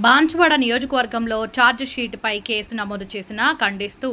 బాన్సువాడ నియోజకవర్గంలో charge షీట్పై case నమోదు చేసిన ఖండిస్తూ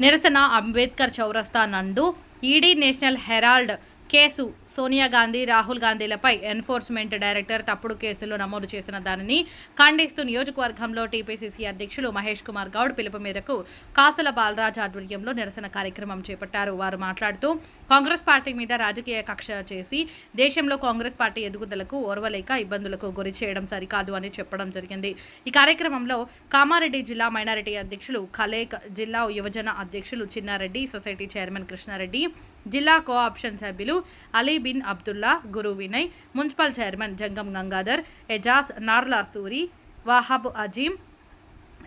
నిరసన అంబేద్కర్ చౌరస్తా నందు ED national herald case Sonia Gandhi Rahul గాంధీలపై enforcement director తప్పుడు కేసులో నమోదు చేసిన దానిని ఖండిస్తూ నియోజకవర్గంలో టీపీసీసీ అధ్యక్షులు మహేష్ కుమార్ గౌడ్ పిలుపు మేరకు కాసుల బాలరాజ్ ఆధ్వర్యంలో నిరసన కార్యక్రమం చేపట్టారు. వారు మాట్లాడుతూ కాంగ్రెస్ పార్టీ మీద రాజకీయ కక్ష చేసి దేశంలో కాంగ్రెస్ పార్టీ ఎదుగుదలకు ఓర్వలేక ఇబ్బందులకు గురి చేయడం సరికాదు అని చెప్పడం జరిగింది. ఈ కార్యక్రమంలో కామారెడ్డి జిల్లా మైనారిటీ అధ్యక్షులు ఖలేక్ జిల్లా యువజన అధ్యక్షులు చిన్నారెడ్డి సొసైటీ చైర్మన్ కృష్ణారెడ్డి జిల్లా కోఆప్షన్ సభ్యులు Ali bin Abdullah Guru Vinay municipal chairman Jangam Gangadhar Ejaz Narla Suri Wahab Azeem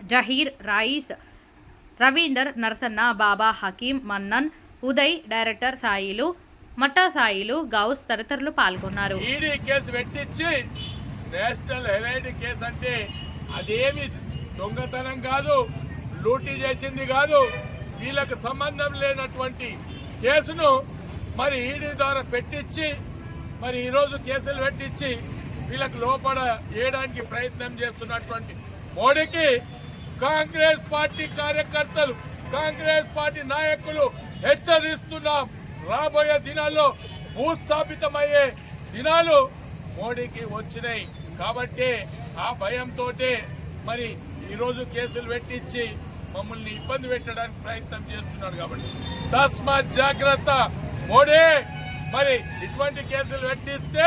Zaheer Rais Ravinder Narasanna Baba Hakeem Mannan Uday director Sailu Matta Sailu Ghouse తదితరులు పాల్గొన్నారు. ED case పెట్టించి national herald case అంటే అదేమి దొంగతనం కాదు లూటీ చేసింది కాదు వీళ్ళకు సంబంధం లేనటువంటి కేసును మరి ఈడీ ద్వారా పెట్టించి మరి ఈరోజు కేసులు పెట్టించి వీళ్ళకు లోపల వేయడానికి ప్రయత్నం చేస్తున్నటువంటి మోడీకి కాంగ్రెస్ పార్టీ కార్యకర్తలు కాంగ్రెస్ పార్టీ నాయకులు హెచ్చరిస్తున్నాం. రాబోయే దినాల్లో భూస్థాపితమయ్యే దినాలు మోడీకి వచ్చినాయి. కాబట్టి ఆ భయంతో మరి ఈరోజు కేసులు పెట్టించి మమ్మల్ని ఇబ్బంది పెట్టడానికి ప్రయత్నం చేస్తున్నాడు కాబట్టి తస్మాత్ జాగ్రత్త. మోడీ మరి ఇటువంటి కేసులు పెట్టిస్తే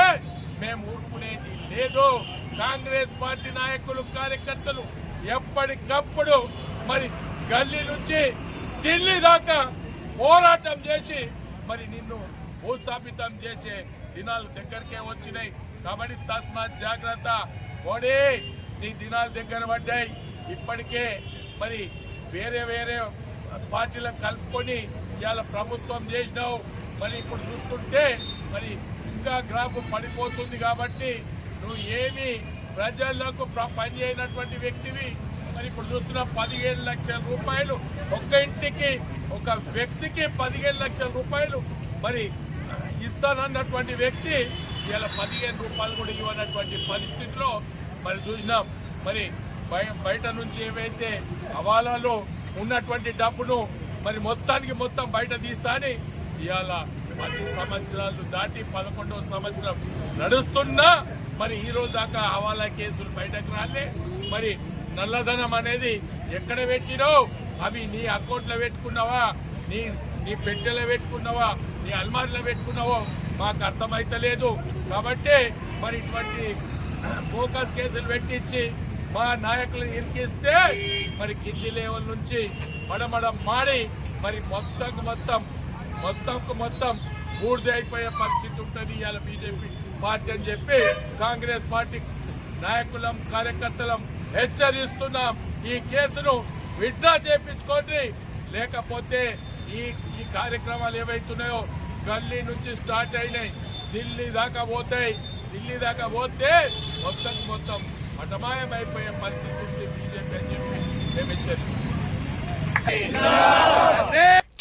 మేము ఊరుకునేది లేదు. కాంగ్రెస్ పార్టీ నాయకులు కార్యకర్తలు ఎప్పటికప్పుడు మరి గల్లీ నుంచి ఢిల్లీ దాకా పోరాటం చేసి మరి నిన్ను భూస్థాపితం చేసే దినాలు దగ్గరకే వచ్చినాయి. కాబట్టి తస్మాత్ జాగ్రత్త. మోడీ నీ దినాలు దగ్గర పడ్డాయి. ఇప్పటికే మరి వేరే వేరే పార్టీలను కలుపుకొని ఇవాళ ప్రభుత్వం చేసినావు. మరి ఇప్పుడు చూస్తుంటే మరి ఇంకా గ్రాఫ్ పడిపోతుంది కాబట్టి నువ్వు ఏమి ప్రజలకు పనిచేయనటువంటి వ్యక్తివి. మరి ఇప్పుడు చూస్తున్న పదిహేను లక్షల రూపాయలు ఒక్క ఇంటికి ఒక వ్యక్తికి పదిహేను లక్షల రూపాయలు మరి ఇస్తానన్నటువంటి వ్యక్తి ఇలా పదిహేను రూపాయలు కూడా ఇవ్వనటువంటి పరిస్థితిలో మరి చూసినాం. మరి బయట నుంచి ఏవైతే హవాలాలో ఉన్నటువంటి డబ్బును మరి మొత్తానికి మొత్తం బయట తీస్తా అని ఇవాళ పది సంవత్సరాలు దాటి పదకొండవ సంవత్సరం నడుస్తున్నా మరి ఈ రోజు దాకా హవాలా కేసులు బయటకు రాలే. మరి నల్లధనం అనేది ఎక్కడ పెట్టినో అవి నీ అకౌంట్లో పెట్టుకున్నావా? నీ నీ పెట్టెలో పెట్టుకున్నావా? నీ అల్మారిలో పెట్టుకున్నావో? మాకు అర్థమైతలేదు. కాబట్టి మరి ఇటువంటి ఫోకస్ కేసులు పెట్టించి మా నాయకులు ఇరికిస్తే మరి కింది లెవెల్ నుంచి మడమడ మాడి మరి మొత్తంకు మొత్తం మొత్తంకు మొత్తం బూడిద అయిపోయే పరిస్థితి ఉంటుంది ఇవాళ బీజేపీ పార్టీ అని చెప్పి కాంగ్రెస్ పార్టీ నాయకులం కార్యకర్తలం హెచ్చరిస్తున్నాం. ఈ కేసును విడ్డా చేయించుకోండి లేకపోతే ఈ ఈ కార్యక్రమాలు ఏవైతున్నాయో గల్లీ నుంచి స్టార్ట్ అయినాయి. ఢిల్లీ దాకా పోతాయి. ఢిల్లీ దాకా పోతే మొత్తం మొత్తం మటమాయం అయిపోయే పరిస్థితి ఉంది బీజేపీ అని చెప్పి మేము హెచ్చరిస్తున్నాం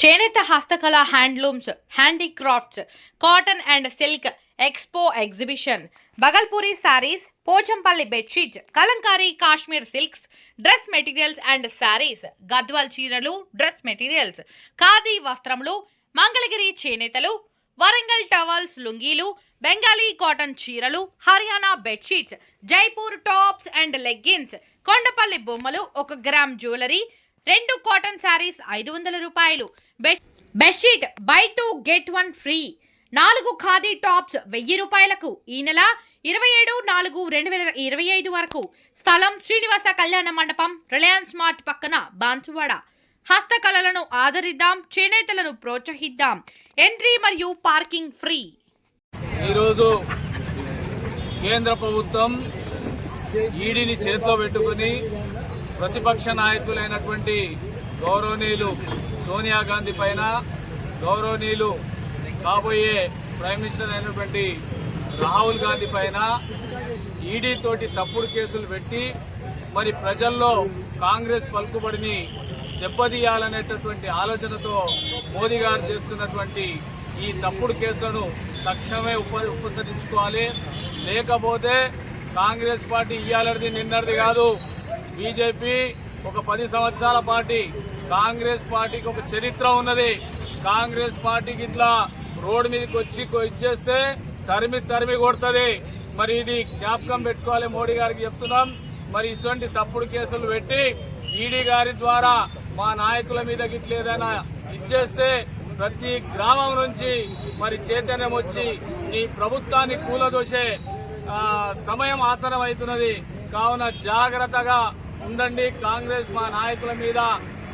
చేనేత హస్తకళ handlooms handicrafts cotton and silk expo exhibition Bhagalpuri sarees Pochampally bedsheets Kalamkari Kashmir silks dress materials and sarees Gadwal చీరలు డ్రెస్ మెటీరియల్స్ ఖాదీ వస్త్రములు మంగళగిరి చేనేతలు వరంగల్ టవల్స్ లుంగీలు బెంగాలీ కాటన్ చీరలు Haryana bedsheets Jaipur tops and leggings Kondapalli బొమ్మలు ఒక గ్రామ్ జ్యువెలరీ రెండు cotton saris ఐదు వందల రూపాయలు. Bed bedsheet buy two get one free. నాలుగు ఖాదీ టాప్స్ వెయ్యి రూపాయలకు. ఈ నెల ఇరవై ఏడు నాలుగు రెండు వేల ఇరవై ఐదు వరకు. స్థలం శ్రీనివాస కళ్యాణ మండపం రిలయన్స్ మార్ట్ పక్కన బాన్సువాడ. హస్తకళలను ఆదరిద్దాం చేనేతలను ప్రోత్సహిద్దాం. ఎంట్రీ మరియు పార్కింగ్ ఫ్రీ. ఈరోజు కేంద్ర ప్రభుత్వం ఈడీని చేతిలో పెట్టుకుని ప్రతిపక్ష నాయకులైనటువంటి గౌరవనీయులు సోనియా గాంధీ పైన గౌరవనీయులు కాబోయే ప్రైమ్ మినిస్టర్ అయినటువంటి రాహుల్ గాంధీ పైన ఈడీ తోటి తప్పుడు కేసులు పెట్టి మరి ప్రజల్లో కాంగ్రెస్ పలుకుబడిని దెబ్బతీయాలనేటటువంటి ఆలోచనతో మోదీ గారు చేస్తున్నటువంటి ఈ తప్పుడు కేసులను తక్షణమే ఉప ఉపసరించుకోవాలి. లేకపోతే కాంగ్రెస్ పార్టీ ఇయ్యాలది నిన్నటిది కాదు. బీజేపీ ఒక పది సంవత్సరాల పార్టీ కాంగ్రెస్ పార్టీకి ఒక చరిత్ర ఉన్నది. కాంగ్రెస్ పార్టీకి ఇట్లా రోడ్డు మీదకి వచ్చి ఇచ్చేస్తే తరిమి తరిమి కొడుతుంది. మరి ఇది జ్ఞాపకం పెట్టుకోవాలి మోడీ గారికి చెప్తున్నాం. మరి ఇటువంటి తప్పుడు కేసులు పెట్టి ఈడీ గారి ద్వారా మా నాయకుల మీద గిట్ల ఏదైనా ఇచ్చేస్తే ప్రతి గ్రామం నుంచి మరి చైతన్యం వచ్చి ఈ ప్రభుత్వాన్ని కూలదోసే సమయం ఆసనం అవుతున్నది కావున జాగ్రత్తగా ఉండండి. కాంగ్రెస్ మా నాయకుల మీద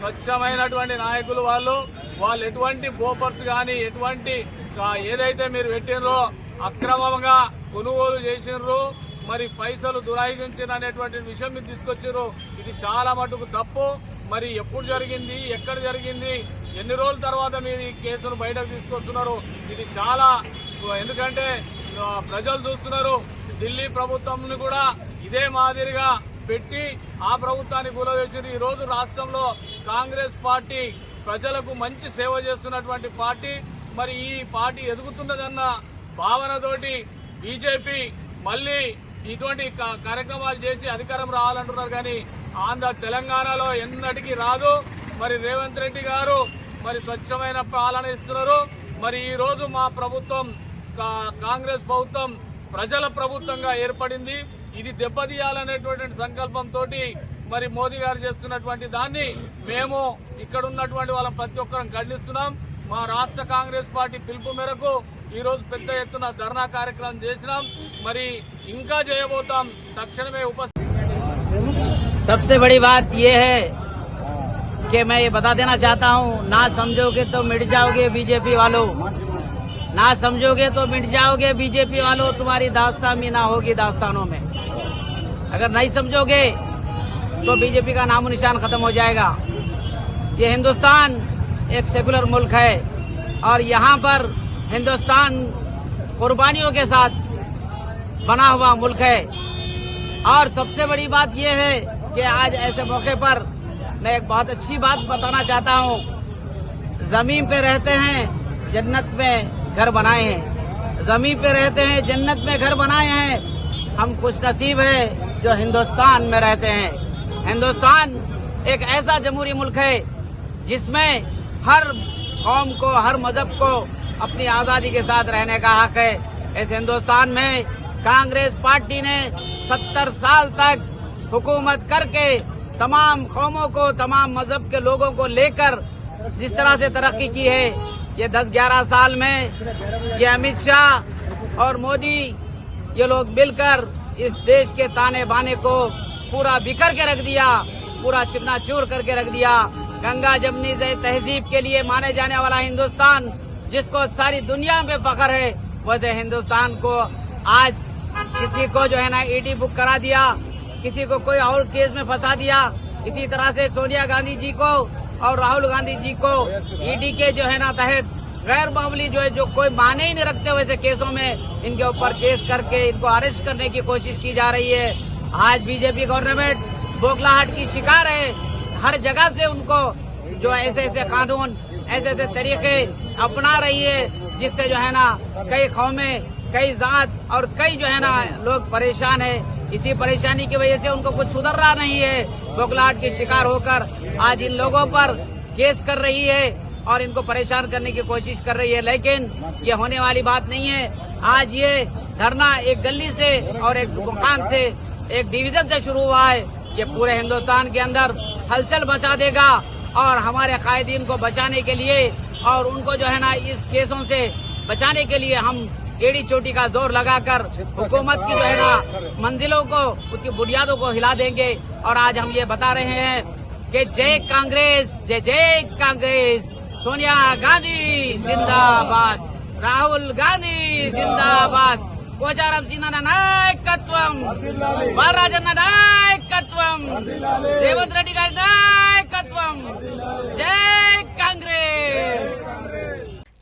స్వచ్ఛమైనటువంటి నాయకులు వాళ్ళు. వాళ్ళు ఎటువంటి బోపర్స్ కానీ ఎటువంటి ఏదైతే మీరు పెట్టినరో అక్రమంగా కొనుగోలు చేసినారు మరి పైసలు దురాయించిన అనేటువంటి విషయం మీరు తీసుకొచ్చారు ఇది చాలా మటుకు తప్పు. మరి ఎప్పుడు జరిగింది ఎక్కడ జరిగింది ఎన్ని రోజుల తర్వాత మీరు ఈ కేసును బయటకు తీసుకొస్తున్నారు? ఇది చాలా ఎందుకంటే ప్రజలు చూస్తున్నారు ఢిల్లీ ప్రభుత్వంని కూడా ఇదే మాదిరిగా పెట్టి ఆ ప్రభుత్వాన్ని కూలవేసి ఈ రోజు రాష్ట్రంలో కాంగ్రెస్ పార్టీ ప్రజలకు మంచి సేవ చేస్తున్నటువంటి పార్టీ. మరి ఈ పార్టీ ఎదుగుతున్నదన్న భావనతోటి బీజేపీ మళ్ళీ ఇటువంటి కార్యక్రమాలు చేసి అధికారం రావాలంటున్నారు. కానీ ఆంధ్ర తెలంగాణలో ఎన్నటికీ రాదు. మరి రేవంత్ రెడ్డి గారు మరి స్వచ్ఛమైన పాలన ఇస్తున్నారు మరి ఈ రోజు మా ప్రభుత్వం కా- కాంగ్రెస్ ప్రభుత్వం ప్రజల ప్రభుత్వంగా ఏర్పడింది ఇది దెబ్బతీయాలనేటువంటి సంకల్పంతో మరి మోదీ గారు చేస్తున్నటువంటి దాన్ని మేము ఇక్కడ ఉన్నటువంటి వాళ్ళం ప్రతి ఒక్కరం ఖండిస్తున్నాం మా రాష్ట్ర కాంగ్రెస్ పార్టీ పిలుపు మేరకు ఈ రోజు పెద్ద ఎత్తున ధర్నా కార్యక్రమం చేసినాం మరి ఇంకా చేయబోతాం తక్షణమే ఉప सबसे बड़ी बात यह है कि मैं ये बता देना चाहता हूँ, ना समझोगे तो मिट जाओगे बीजेपी वालों। ना समझोगे तो मिट जाओगे बीजेपी वालों, तुम्हारी दास्तां ना होगी दास्तानों में। अगर नहीं समझोगे तो बीजेपी का नामो निशान खत्म हो जाएगा। ये हिंदुस्तान एक सेकुलर मुल्क है, और यहाँ पर हिंदुस्तान कुर्बानियों के साथ बना हुआ मुल्क है। और सबसे बड़ी बात यह है कि आज ऐसे मौके पर मैं एक बहुत अच्छी बात बताना चाहता हूँ। ज़मीन पे रहते हैं, जन्नत में घर बनाए हैं। ज़मीन पे रहते हैं, जन्नत में घर बनाए हैं। हम खुश नसीब है जो हिंदुस्तान में रहते हैं। हिंदुस्तान एक ऐसा जमहूरी मुल्क है जिसमें हर कौम को, हर मज़हब को अपनी आज़ादी के साथ रहने का हक है। इस हिंदुस्तान में कांग्रेस पार्टी ने सत्तर साल तक हुकूमत करके तमाम कौमों को, तमाम मज़हब के लोगों को लेकर जिस तरह से तरक्की की है, ये 10-11 साल में, ये अमित शाह और मोदी, ये लोग मिलकर इस देश के ताने बाने को पूरा बिखर के रख दिया, पूरा चिकना चूर करके रख दिया। गंगा जमनी से तहजीब के लिए माने जाने वाला हिंदुस्तान, जिसको सारी दुनिया में फखर है वैसे हिंदुस्तान को आज किसी को जो है ना ईडी बुक करा दिया। किसी को कोई और केस में फंसा दिया, इसी तरह से सोनिया गांधी जी को और राहुल गांधी जी को ईडी के जो है ना तहत गैर मामूली जो है, जो कोई माने ही नहीं रखते वैसे केसों में, इनके ऊपर केस करके इनको अरेस्ट करने की कोशिश की जा रही है। आज बीजेपी गवर्नमेंट बोखलाहट की शिकार है। हर जगह से उनको जो ऐसे ऐसे कानून, ऐसे ऐसे तरीके अपना रही है, जिससे जो है ना कई कौमें, कई जात और कई जो है ना लोग परेशान है। इसी परेशानी की वजह से उनको कुछ सुधर रहा नहीं है। बोखलाहट की शिकार होकर आज इन लोगों पर केस कर रही है और इनको परेशान करने की कोशिश कर रही है। लेकिन ये होने वाली बात नहीं है। आज ये धरना एक गली से और एक मुकाम से, एक डिवीज़न से शुरू हुआ है। ये पूरे हिंदुस्तान के अंदर हलचल बचा देगा और हमारे कायदीन को बचाने के लिए और उनको जो है ना इस केसों से बचाने के लिए हम एड़ी चोटी का जोर लगाकर हुकूमत की जो है ना मंजिलों को उसकी बुनियादों को हिला देंगे और आज हम ये बता रहे हैं कि जय कांग्रेस जय जय कांग्रेस सोनिया गांधी जिंदाबाद రాహుల్ గాంధీ జిందాబాద్ పోచారం సిన్న నాయకత్వం బాలరాజన్న నాయకత్వం రేవంత్ రెడ్డి గారి నాయకత్వం జై కాంగ్రెస్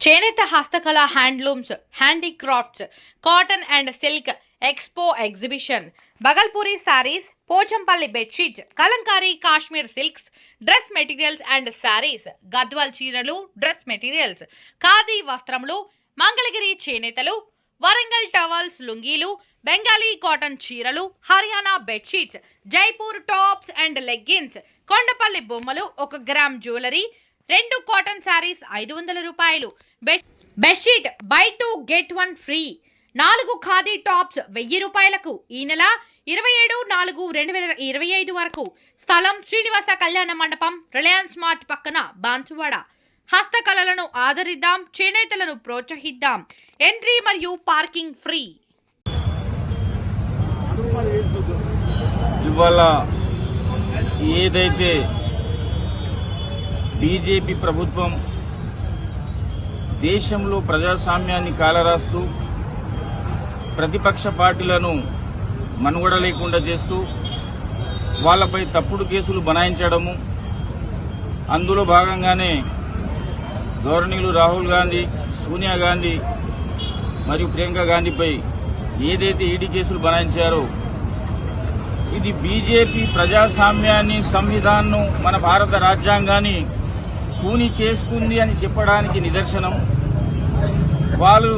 చేనేత హస్తకళ handlooms handicrafts cotton and silk expo exhibition Bhagalpuri sarees Pochampally bedsheets Kalamkari Kashmir silks dress materials and sarees Gadwal చీరలు డ్రెస్ మెటీరియల్స్ ఖాదీ వస్త్రములు మంగళగిరి చేనేతలు వరంగల్ టవల్స్ లుంగీలు బెంగాలీ కాటన్ చీరలు Haryana bedsheets Jaipur tops and leggings Kondapalli బొమ్మలు ఒక గ్రామ్ జ్యువెలరీ రెండు cotton saris ఐదు వందల రూపాయలు. Bedsheet buy two get one free. నాలుగు ఖాదీ టాప్స్ వెయ్యి రూపాయలకు. ఈ నెల ఇరవై ఏడు నాలుగు రెండు వేల ఇరవై ఐదు వరకు. స్థలం శ్రీనివాస కళ్యాణ మండపం రిలయన్స్ మార్ట్ పక్కన బాన్సువాడ. హస్తకళలను ఆదరిద్దాం చేనేతలను ప్రోత్సహిద్దాం. ఎంట్రీ మరియు పార్కింగ్ ఫ్రీ. ఇవాళ ఏదైతే బీజేపీ ప్రభుత్వం దేశంలో ప్రజాస్వామ్యాన్ని కాలరాస్తూ ప్రతిపక్ష పార్టీలను మనుగడ లేకుండా చేస్తూ వాళ్ళపై తప్పుడు కేసులు బనాయించడము అందులో భాగంగానే ధోరణిలు రాహుల్ గాంధీ సోనియా గాంధీ మరియు ప్రియాంక గాంధీపై ఏదైతే ఈడీ కేసులు బనాయించారో ఇది బీజేపీ ప్రజాస్వామ్యాన్ని సంవిధానం మన భారత రాజ్యాంగాన్ని కూని చేస్తుంది అని చెప్పడానికి నిదర్శనం. వాళ్ళు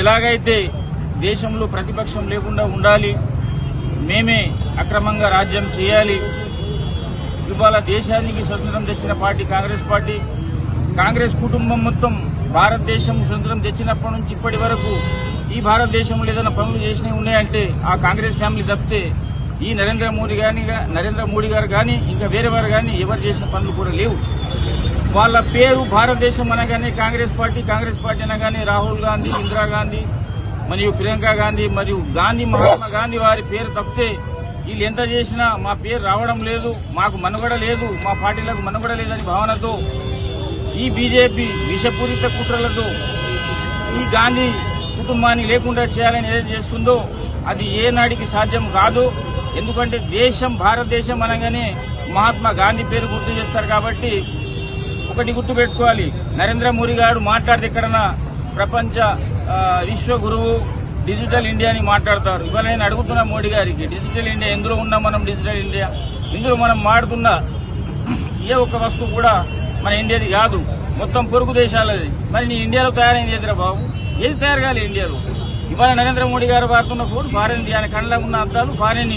ఎలాగైతే దేశంలో ప్రతిపక్షం లేకుండా ఉండాలి మేమే అక్రమంగా రాజ్యం చేయాలి ఇవాళ దేశానికి స్వతంత్రం తెచ్చిన పార్టీ కాంగ్రెస్ పార్టీ కాంగ్రెస్ కుటుంబం మొత్తం భారతదేశం స్వతంత్రం తెచ్చినప్పటి నుంచి ఇప్పటి వరకు ఈ భారతదేశంలో ఏదైనా పనులు చేసినవి ఉన్నాయంటే ఆ కాంగ్రెస్ ఫ్యామిలీ తప్పితే ఈ నరేంద్ర మోడీ కానీ నరేంద్ర మోడీ గారు కానీ ఇంకా వేరే వారు కానీ ఎవరు చేసిన పనులు కూడా లేవు. వాళ్ళ పేరు భారతదేశం అనగానే కాంగ్రెస్ పార్టీ కాంగ్రెస్ పార్టీ అనగానే రాహుల్ గాంధీ ఇందిరాగాంధీ మరియు ప్రియాంక గాంధీ మరియు గాంధీ మహాత్మా గాంధీ వారి పేరు తప్పితే వీళ్ళు ఎంత చేసినా మా పేరు రావడం లేదు మాకు మనుగడ లేదు మా పార్టీలకు మనుగడ లేదని భావనతో ఈ బీజేపీ విషపూరిత కుట్రలతో ఈ గాంధీ కుటుంబాన్ని లేకుండా చేయాలని ఏదైతే చేస్తుందో అది ఏనాడికి సాధ్యం కాదు. ఎందుకంటే దేశం భారతదేశం అనగానే మహాత్మా గాంధీ పేరు గుర్తు చేస్తారు కాబట్టి ఒకటి గుర్తు పెట్టుకోవాలి నరేంద్ర మోడీ గారు మాట్లాడితే ఎక్కడన్నా ప్రపంచ విశ్వ గురువు డిజిటల్ ఇండియా అని మాట్లాడతారు. ఇవాళ నేను అడుగుతున్నా మోడీ గారికి డిజిటల్ ఇండియా ఎందులో ఉన్నాం మనం డిజిటల్ ఇండియా? ఇందులో మనం మాడుతున్న ఏ ఒక్క వస్తువు కూడా మన ఇండియాది కాదు. మొత్తం పొరుగు దేశాలది. మరి నీ ఇండియాలో తయారైంది ఏదిరా బాబు? ఏది తయారు కాలేదు ఇండియాలో? ఇవాళ నరేంద్ర మోడీ గారు వాడుతున్న ఫోన్ ఫారెన్ ఆయన కళ్ళ ఉన్న అద్దాలు ఫారెన్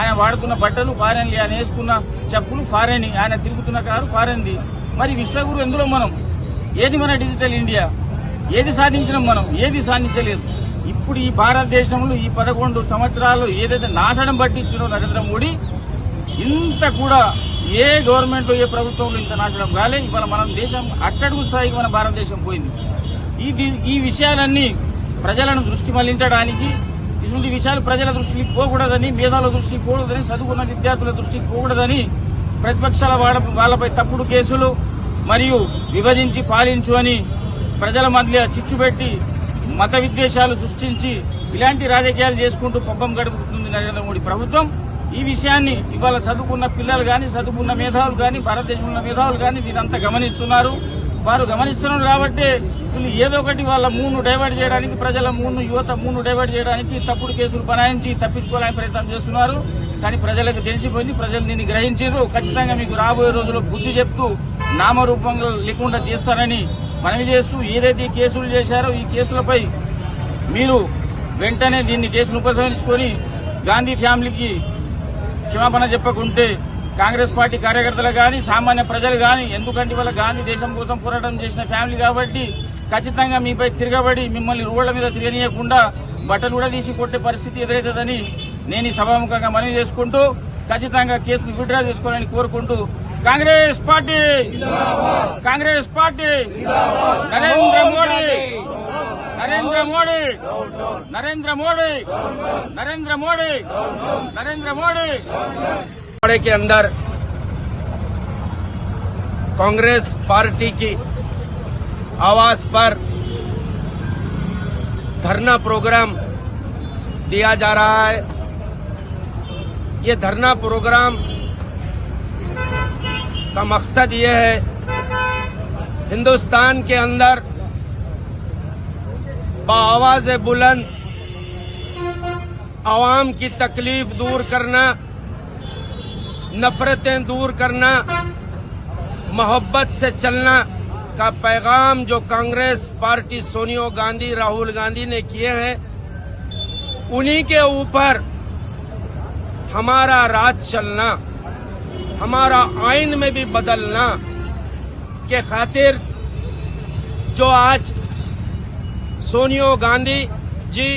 ఆయన వాడుతున్న బట్టలు ఫారెన్ ఆయన వేసుకున్న చెప్పులు ఫారెన్ ఆయన తిరుగుతున్న కారు ఫారెన్ది. మరి విశ్వగురు ఎందులో మనం? ఏది మన డిజిటల్ ఇండియా? ఏది సాధించినాం మనం? ఏది సాధించలేదు? ఇప్పుడు ఈ భారతదేశంలో ఈ పదకొండు సంవత్సరాలు ఏదైతే నాశనం పట్టించినో నరేంద్ర మోడీ ఇంత కూడా ఏ గవర్నమెంట్ ఏ ప్రభుత్వంలో ఇంత నాశనం కాలే. ఇవాళ మనం దేశం అట్టడుగు స్థాయికి మన భారతదేశం పోయింది. ఈ ఈ విషయాలన్నీ ప్రజలను దృష్టి మళ్ళించడానికి ఇటువంటి విషయాలు ప్రజల దృష్టికి పోకూడదని మేధావుల దృష్టికి పోకూడదని చదువుకున్న విద్యార్థుల దృష్టికి పోకూడదని ప్రతిపక్షాల వాళ్ళపై తప్పుడు కేసులు మరియు విభజించి పాలించు అని ప్రజల మధ్య చిచ్చు పెట్టి మత విద్వేషాలు సృష్టించి ఇలాంటి రాజకీయాలు చేసుకుంటూ పబ్బం గడుపుతుంది నరేంద్ర మోడీ ప్రభుత్వం. ఈ విషయాన్ని ఇవాళ చదువుకున్న పిల్లలు కానీ చదువుకున్న మేధావులు కానీ భారతదేశంలో ఉన్న మేధావులు కానీ వీరంతా గమనిస్తున్నారు. వారు గమనిస్తున్నారు కాబట్టి వీళ్ళు ఏదో ఒకటి వాళ్ళ మూను డైవర్ట్ చేయడానికి ప్రజల మూను యువత మూను డైవర్ట్ చేయడానికి తప్పుడు కేసులు బనాయించి తప్పించుకోవడానికి ప్రయత్నం చేస్తున్నారు. కానీ ప్రజలకు తెలిసిపోయింది ప్రజలు దీన్ని గ్రహించారు. ఖచ్చితంగా మీకు రాబోయే రోజుల్లో బుద్ధి చెప్తూ నామరూపంగా లేకుండా చేస్తారని మనవి చేస్తూ ఏదైతే ఈ కేసులు చేశారో ఈ కేసులపై మీరు వెంటనే దీన్ని కేసును ఉపసంహరించుకొని గాంధీ ఫ్యామిలీకి క్షమాపణ చెప్పకుంటే కాంగ్రెస్ పార్టీ కార్యకర్తలు కానీ సామాన్య ప్రజలు కానీ ఎందుకంటే వాళ్ళ గాంధీ దేశం కోసం పోరాటం చేసిన ఫ్యామిలీ కాబట్టి ఖచ్చితంగా మీపై తిరగబడి మిమ్మల్ని రోడ్ల మీద తిరగనీయకుండా బట్టలు కూడా తీసి కొట్టే పరిస్థితి ఎదురవుతుందని నేను ఈ సభాముఖంగా మనవి చేసుకుంటూ ఖచ్చితంగా కేసును విడ్రా చేసుకోవాలని కోరుకుంటూ कांग्रेस पार्टी। कांग्रेस पार्टी। नरेंद्र मोदी। नरेंद्र मोदी। नरेंद्र मोदी। नरेंद्र मोदी। नरेंद्र मोदी। पड़े के अंदर कांग्रेस पार्टी की आवास पर धरना प्रोग्राम दिया जा रहा है। ये धरना प्रोग्राम का मकसद ये है, हिंदुस्तान के अंदर आवाज़ बुलंद, आवाम की तकलीफ़ दूर करना, नफरतें दूर करना, मोहब्बत से चलना का पैगाम जो कांग्रेस पार्टी सोनिया गांधी, राहुल गांधी ने किए हैं, उन्हीं के ऊपर हमारा राज चलना। हमारा आइन में भी बदलना के खातिर जो आज सोनिया गांधी जी,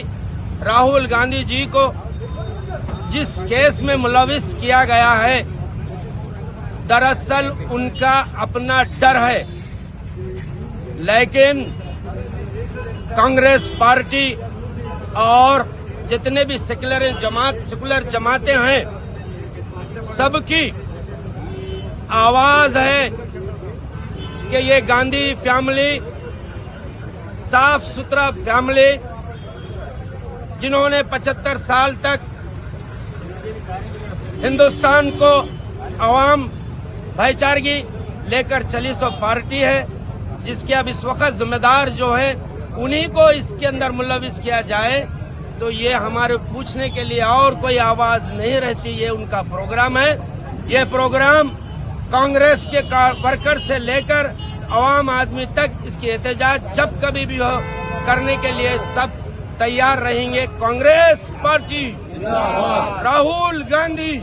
राहुल गांधी जी को जिस केस में मुलविस किया गया है, दरअसल उनका अपना डर है। लेकिन कांग्रेस पार्टी और जितने भी सेकुलर जमात सेकुलर जमातें हैं, सबकी आवाज़ है कि ये गांधी फैमिली, साफ़ सुथरा फैमिली, जिन्होंने 75 साल तक हिंदुस्तान को आवाम, भाईचारगी लेकर चली सो पार्टी है, जिसके अब इस वक्त जिम्मेदार जो है, उन्हीं को इसके अंदर मुलविस किया जाए तो ये हमारे पूछने के लिए और कोई आवाज़ नहीं रहती, ये उनका प्रोग्राम है। ये प्रोग्राम कांग्रेस के वर्कर से लेकर आवाम आदमी तक इसकी एहतजाज जब कभी भी हो करने के लिए सब तैयार रहेंगे। कांग्रेस पार्टी। राहुल गांधी।